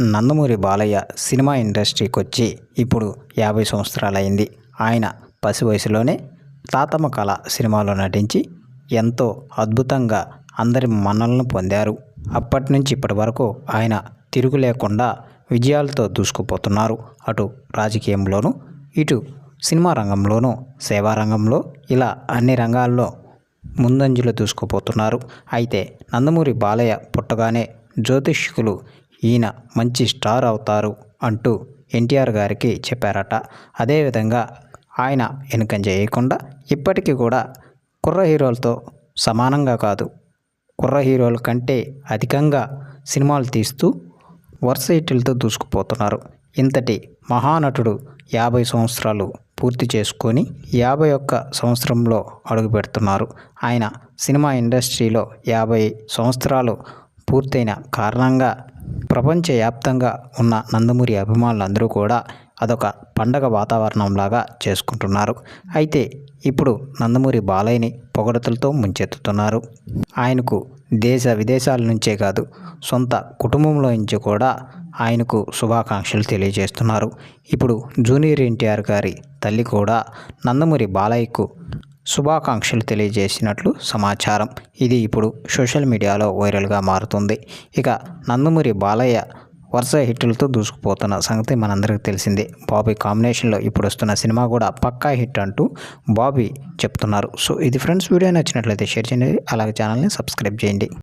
Nandamuri Balayya cinema ఇండస్ట్రీకి వచ్చి ఇప్పుడు యాభై సంవత్సరాలైంది. ఆయన పసి వయసులోనే తాతమ్మ కళ సినిమాలో నటించి ఎంతో అద్భుతంగా అందరి మన్నలను పొందారు. అప్పటి నుంచి ఇప్పటి వరకు ఆయన తిరుగు లేకుండా విజయాలతో దూసుకుపోతున్నారు. అటు రాజకీయంలోనూ ఇటు సినిమా రంగంలోనూ సేవా రంగంలో ఇలా అన్ని రంగాల్లో ముందంజలు దూసుకుపోతున్నారు. అయితే నందమూరి బాలయ్య పుట్టగానే జ్యోతిష్కులు ఈయన మంచి స్టార్ అవుతారు అంటూ ఎన్టీఆర్ గారికి చెప్పారట. అదేవిధంగా ఆయన వెనుకం చేయకుండా ఇప్పటికీ కూడా కుర్ర హీరోలతో సమానంగా కాదు. కుర్ర హీరోల కంటే అధికంగా సినిమాలు తీస్తూ వరుస హిట్లతో దూసుకుపోతున్నారు. ఇంతటి మహానటుడు యాభై సంవత్సరాలు పూర్తి చేసుకొని యాభై ఒక్క సంవత్సరంలో అడుగు పెడుతున్నారు. ఆయన సినిమా ఇండస్ట్రీలో యాభై సంవత్సరాలు పూర్తయిన కారణంగా ప్రపంచవ్యాప్తంగా ఉన్న నందమూరి అభిమానులందరూ కూడా అదొక పండగ వాతావరణంలాగా చేసుకుంటున్నారు. అయితే ఇప్పుడు నందమూరి బాలయ్యని పొగడతలతో ముంచెత్తుతున్నారు. ఆయనకు దేశ విదేశాల నుంచే కాదు సొంత కుటుంబంలో నుంచి కూడా ఆయనకు శుభాకాంక్షలు తెలియజేస్తున్నారు. ఇప్పుడు జూనియర్ ఎన్టీఆర్ గారి తల్లి కూడా నందమూరి బాలయ్యకు శుభాకాంక్షలు తెలియజేసినట్లు సమాచారం. ఇది ఇప్పుడు సోషల్ మీడియాలో వైరల్గా మారుతుంది. ఇక నందమూరి బాలయ్య వరుస హిట్లతో దూసుకుపోతున్న సంగతి మనందరికీ తెలిసిందే. బాబీ కాంబినేషన్లో ఇప్పుడు వస్తున్న సినిమా కూడా పక్కా హిట్ అంటూ బాబీ చెప్తున్నారు. సో ఇది ఫ్రెండ్స్ వీడియో నచ్చినట్లయితే షేర్ చేయండి. అలాగే ఛానల్ని సబ్స్క్రైబ్ చేయండి.